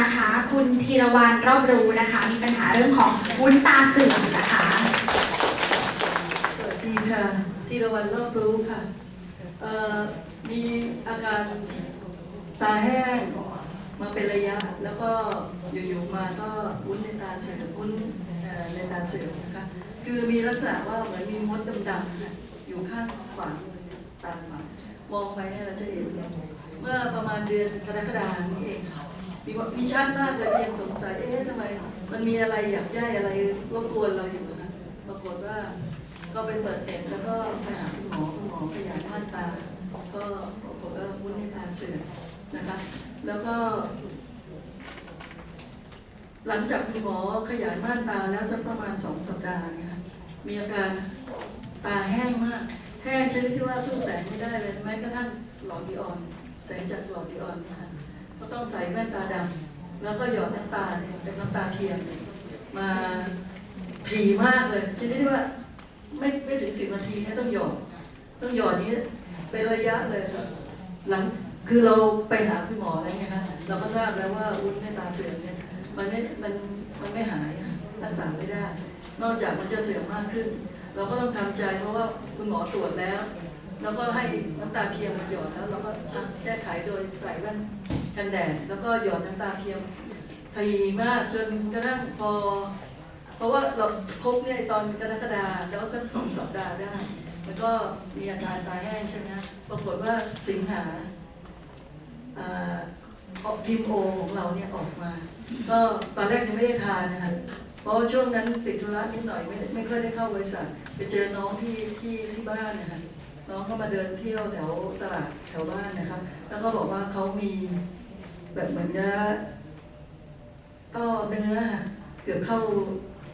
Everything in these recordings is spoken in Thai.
นะคะ คุณธีรวรรณรอบรู้นะคะ มีปัญหาเรื่องของวุ้นตาเสื่อมนะคะ สวัสดีค่ะธีรวรรณรอบรู้ค่ะเอ่อมีอาการตาแห้งมาเป็นระยะ แล้วก็อยู่ๆมาก็วุ้นในตาเสื่อมวุ้นในตาเสื่อมนะคะคือมีลักษณะว่าเหมือนมีมดดำๆอยู่ข้างขวาตาขวามองไปเนี่ยเราจะเห็นเมื่อประมาณเดือนกรกฎาคมนี้เองค่ะ มีว่ามีชัดมากเลยยังสงสัยเอ๊ะทำไม มันมีอะไรอยากย่ายอะไรรบกวนเราอยู่นะคะปรากฏว่าก็ไปเปิดเน็ตแล้วก็ไปหาคุณหมอคุณหมอขยายม่านตา ก็ปรากฏว่าวุ้นในตาเสื่อมนะคะ แล้วก็ หลังจากคุณหมอขยายม่านตาแล้วสักประมาณสองสัปดาห์เนี่ยค่ะมีอาการตาแห้งมาก แห้งชนิดที่ว่าสู้แสงไม่ได้เลยแม้กระทั่งหลอดดีออน แสงจากหลอดดีออนเนี่ยค่ะ ก็ต้องใส่แว่นตาดำแล้วก็หยอดน้ำตาเนี่ยเป็นน้ำตาเทียมมาถี่มากเลยชนิดที่ว่าไม่ไม่ถึงสิบนาทีเนี่ยต้องหยอดต้องหยอดนี้เป็นระยะเลยหลังคือเราไปหาคุณหมอแล้วไงฮะเราก็ทราบแล้วว่าวุ้นในตาเสื่อมเนี่ยมันไม่มันมันไม่หายรักษาไม่ได้ นอกจากมันจะเสื่อมมากขึ้น เราก็ต้องทำใจเพราะว่าคุณหมอตรวจแล้ว แล้วก็ให้น้ำตาเทียมมาหยอดแล้วเราก็อะแก้ไขโดยใส่แว่น กันแดดแล้วก็หยอดน้ำตาเทียมทีมากจนกระทั่งพอ เพราะว่าเราพบเนี่ยตอนกรกฎาแล้วสักสองสัปดาห์ได้ แล้วก็มีอาการตาแห้งใช่ไหมปรากฏว่าสิงหาอ่าพิมโอของเราเนี่ยออกมา ก็ตอนแรกยังไม่ได้ทานนะคะเพราะช่วงนั้นติดธุระนิดหน่อยไม่ได้ไม่ค่อยได้เข้าบริษัทไปเจอน้องที่ที่ที่บ้านนะคะน้องเขามาเดินเที่ยวแถวตลาดแถวบ้านนะคะแล้วเขาบอกว่าเขามี แบบเหมือนกับต้อเนื้อค่ะเกือบเข้า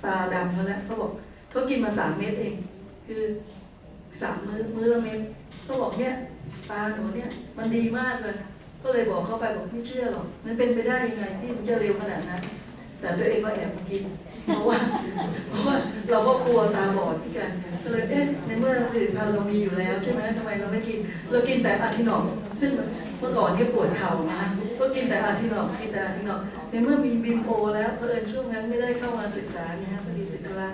ตาดำเขาแล้วเขาบอกเขากินมาสามเม็ดเอง คือสามมื้อมื้อละเม็ดเขาบอกเนี่ยตาหนูเนี่ยมันดีมากเลย ก็เลยบอกเขาไปบอกไม่เชื่อหรอกมันเป็นไปได้ยังไงที่มันจะเร็วขนาดนั้น แต่ตัวเองก็แอบกินเพราะว่าเพราะว่าเราก็กลัวตาบอดเหมือนกันก็เลยเอ๊ะในเมื่อผลิตภัณฑ์เรามีอยู่แล้วใช่ไหมทำไมเราไม่กิน เรากินแต่อาทินอมซึ่ง เมื่อก่อนเนี่ยปวดเข่านะก็กินแต่อาทินอมกินแต่อาทินอมในเมื่อมีบิมโอแล้วเพอเอิญช่วงนั้นไม่ได้เข้ามาศึกษาไงฮะพอดีติดธุระ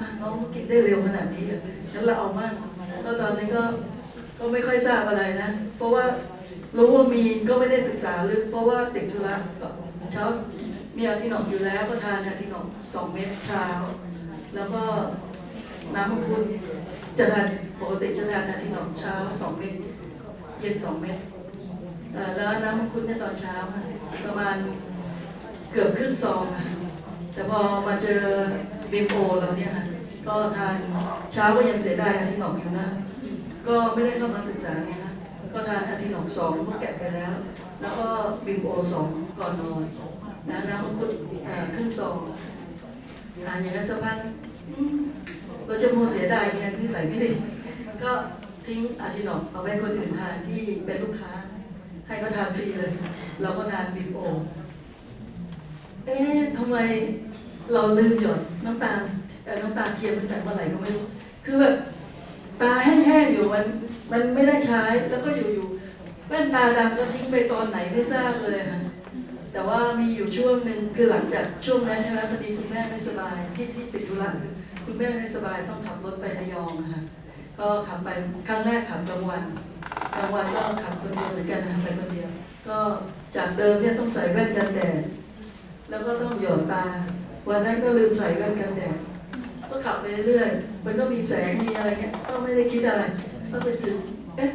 อะน้องกินได้เร็วขนาดนี้อะงั้นเราเอามากแล้วตอนนี้ก็ก็ไม่ค่อยทราบอะไรนะ เพราะว่ารู้ว่ามีก็ไม่ได้ศึกษาลึกเพราะว่าติดธุระก็เช้ามีอาทินอมอยู่แล้วก็ทานอาทินอมสองเม็ดเช้า แล้วก็น้ำมังคุดจะทานปกติจะทานอาทินอมเช้าสองเม็ดเย็นสองเม็ด แล้วน้ำมังคุดเนี่ยตอนเช้าประมาณเกือบครึ่งซองอะแต่พอมาเจอบิมโอเราเนี่ยค่ะก็ทานเช้าก็ยังเสียดายอาทิหนอมอยู่นะ ก็ไม่ได้เข้ามาศึกษาไงฮะก็ทานอาทิหนอมสองก็แกะไปแล้ว แล้วก็บิมโอสองก่อนนอนนะน้ำมังคุดครึ่งซองทานอย่างนั้นสักพักเราจะโมวเสียดายไงที่ใส่ไม่ดีก็ทิ้งอาทิหนอกเอาไว้คนอื่นทานที่เป็นลูกค้า ให้เขาทานฟรีเลย เราก็ทานบิมโอเอ๊ะทำไมเราลืมหยดน้ำตาลเอ่น้ำตาเทียมตั้งแต่เมื่อไหร่ก็ไม่รู้ คือแบบตาแห้งๆอยู่มันมันไม่ได้ใช้แล้วก็อยู่ๆแว่นตาดำก็ทิ้งไปตอนไหนไม่ทราบเลยค่ะแต่ว่ามีอยู่ช่วงหนึ่งคือหลังจากช่วงนั้นใช่ไหมพอดีคุณแม่ไม่สบายที่ที่ติดธุระคือคุณแม่ไม่สบายต้องขับรถไประยองนะคะก็ขับไปครั้งแรกขับกลางวัน กลางวันก็ขับคนเดียวเหมือนกันนะไปคนเดียว ก็จากเดิมเนี่ยต้องใส่แว่นกันแดดแล้วก็ต้องหยอดตา วันนั้นก็ลืมใส่แว่นกันแดดก็ขับไปเรื่อยมันก็มีแสงมีอะไรเงี้ยก็ไม่ได้คิดอะไรก็ไปถึงเอ๊ะ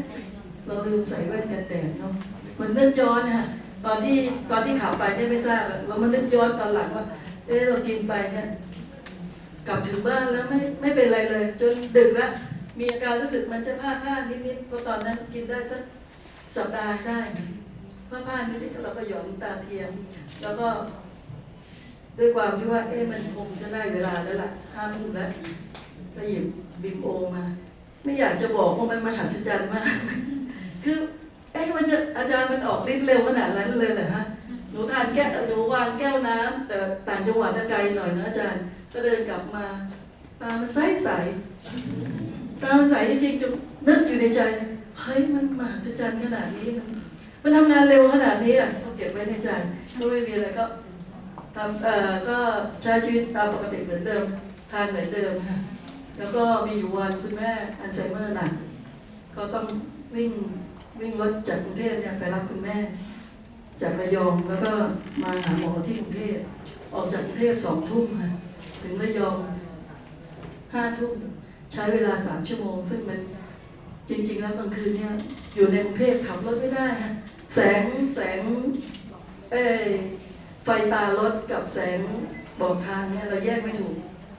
เราลืมใส่แว่นกันแดดเนาะมันนึกย้อนนะคะตอนที่ตอนที่ขับไปเนี่ยไม่ทราบอะเรามานึกย้อนตอนหลังว่าเอ๊ะเรากินไปเนี่ยกลับถึงบ้านแล้วไม่ไม่เป็นไรเลย จนดึกแล้ว มีอาการรู้สึกมันจะพลาดพลานิดๆเพราะตอนนั้นกินได้สักสัปดาห์ได้พลาดพลานิดๆเราก็หยอดน้ำตาเทียม แล้วก็ ด้วยความที่ว่า เอ๊ะมันคงจะได้เวลาแล้วล่ะห้าทุ่มแล้วก็หยิบบิมโอมา ไม่อยากจะบอกว่ามันมหัศจรรย์มาก คือเอ๊ะมันจะอาจารย์มันออกฤทธิ์เร็วขนาดนั้นเลยเหรอฮะหนูทานแก้วหนูวางแก้วน้ำแต่ต่างจังหวัดไกลหน่อยนะอาจารย์ ก็เดินกลับมาตามันใสใส ตามันใสจริงๆจนนึกอยู่ในใจเฮ้ยมันมหัศจรรย์ขนาดนี้มันมันทำงานเร็วขนาดนี้อะก็เก็บไว้ในใจก็ไม่มีอะไรก็ทำเอ่อก็ใช้ชีวิตตามปกติเหมือนเดิมทานเหมือนเดิมค่ะแล้วก็มีอยู่วันคุณแม่อัลไซเมอร์หนักก็ต้องวิ่งวิ่งรถจากกรุงเทพเนี่ยไปรับคุณแม่ จากระยองแล้วก็มาหาหมอที่กรุงเทพออกจากกรุงเทพสองทุ่มค่ะถึงระยองห้าทุ่ม ใช้เวลาสามชั่วโมง ซึ่งมันจริง ๆ แล้วกลางคืนเนี่ยอยู่ในกรุงเทพขับรถไม่ได้ฮะแสงแสงเอ้ไฟตารถกับแสงบอกทางเนี่ยเราแยกไม่ถูก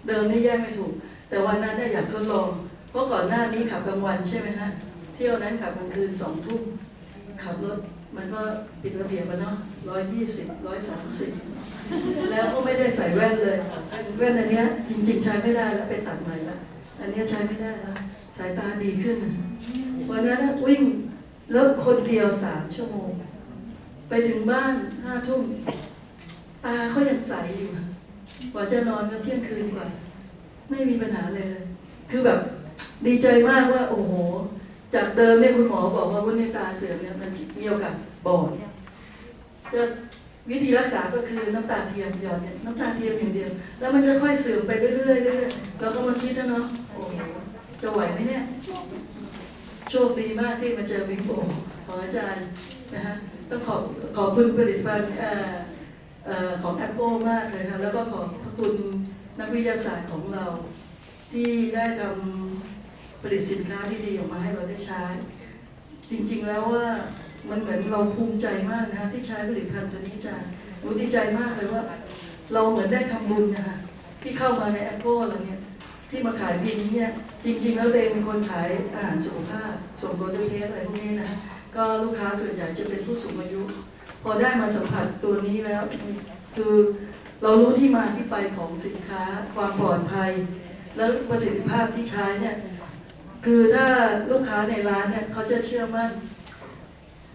เดิมนี่แยกไม่ถูก แต่วันนั้นเนี่ยอยากทดลองเพราะก่อนหน้านี้ขับกลางวันใช่ไหมฮะเที่ยวนั้นขับกลางคืนสองทุ่มขับรถมันก็ปิดระเบียบอะเนาะร้อยยี่สิบร้อยสามสิบแล้วก็ไม่ได้ใส่แว่นเลยแว่นอันเนี้ยจริง ๆ ใช้ไม่ได้แล้วไปตัดใหม่ล อันนี้ใช้ไม่ได้แล้วสายตาดีขึ้น วันนั้นวิ่งแล้วคนเดียวสามชั่วโมง ไปถึงบ้านห้าทุ่มตาเขายังใสอยู่กว่าจะนอนก็เที่ยงคืนกว่า ไม่มีปัญหาเลย คือแบบดีใจมากว่าโอ้โห จากเดิมเนี่ยคุณหมอบอกว่าวุ้นในตาเสื่อมเนี่ยมันมีโอกาสบอดจะวิธีรักษาก็คือน้ำตาเทียมหยอดเนี่ยน้ำตาเทียมอย่างเดียว แล้วมันจะค่อยเสื่อมไปเรื่อยๆเรื่อยๆเราก็มาคิดนะเนาะ จะไหวไหมเนี่ย โชคดีมากที่มาเจอบิงโบของอาจารย์นะฮะต้องขอบขอบคุณผลิตภัณฑ์เอ่อเอ่อของ Apple มากเลยค่ะแล้วก็ขอบพระคุณนักวิทยาศาสตร์ของเรา ที่ได้ทำผลิตสินค้าที่ดีออกมาให้เราได้ใช้ จริงๆแล้วว่ามันเหมือนเราภูมิใจมากนะคะที่ใช้ผลิตภัณฑ์ตัวนี้จ้าหนูดีใจมากเลยว่า เราเหมือนได้ทำบุญนะคะที่เข้ามาในแอปเปิลเราเนี่ยที่มาขายบินเนี่ย จริงๆแล้วเป็นคนขายอาหารสุขภาพส่งโปรตีนเพสอะไรพวกนี้นะก็ลูกค้าส่วนใหญ่จะเป็นผู้สูงอายุ พอได้มาสัมผัสตัวนี้แล้ว คือเรารู้ที่มาที่ไปของสินค้าความปลอดภัย แล้วประสิทธิภาพที่ใช้เนี่ยคือถ้าลูกค้าในร้านเนี่ยเขาจะเชื่อมั่น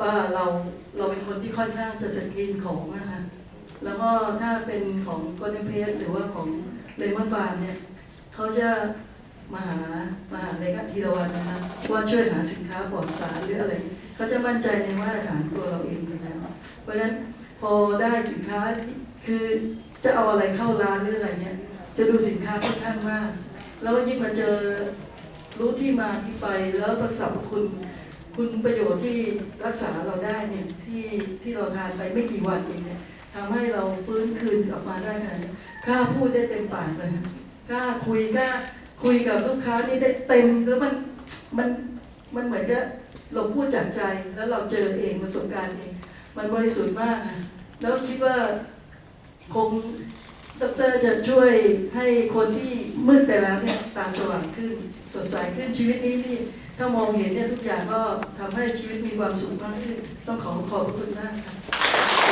ว่าเราเราเป็นคนที่ค่อนข้างจะสกรีนของนะคะแล้วก็ถ้าเป็นของกอนเพสหรือว่าของเลมอนฟาร์มเนี่ยเขาจะ มหามาหาในทีละวันนะคะว่าช่วยหาสินค้าปลอดสารหรืออะไรเขาจะมั่นใจในมาตรฐานตัวเราเองอยู่แล้ว เพราะฉะนั้นพอได้สินค้าคือจะเอาอะไรเข้าร้านหรืออะไรเนี่ยจะดูสินค้าค่อนข้างมากแล้วยิ่งมาเจอรู้ที่มาที่ไปแล้วประสบคุณคุณประโยชน์ที่รักษาเราได้เนี่ยที่ที่เราทานไปไม่กี่วันเองเนี่ยทำให้เราฟื้นคืนกลับมาได้ขนาดนี้กล้าพูดได้เต็มปากเลยกล้าคุยกล้า คุยกับลูกค้านี่ได้เต็มแล้วมันมันมันเหมือนกับเราพูดจากใจแล้วเราเจอเองประสบการณ์เอง มันบริสุทธิ์มากนะแล้วคิดว่าคงดรจะช่วยให้คนที่มืดไปแล้วเนี่ยตาสว่างขึ้น สดใสขึ้นชีวิตนี้นี่ถ้ามองเห็นเนี่ยทุกอย่างก็ทำให้ชีวิตมีความสุขมากขึ้น ต้องขอขอบคุณมากค่ะ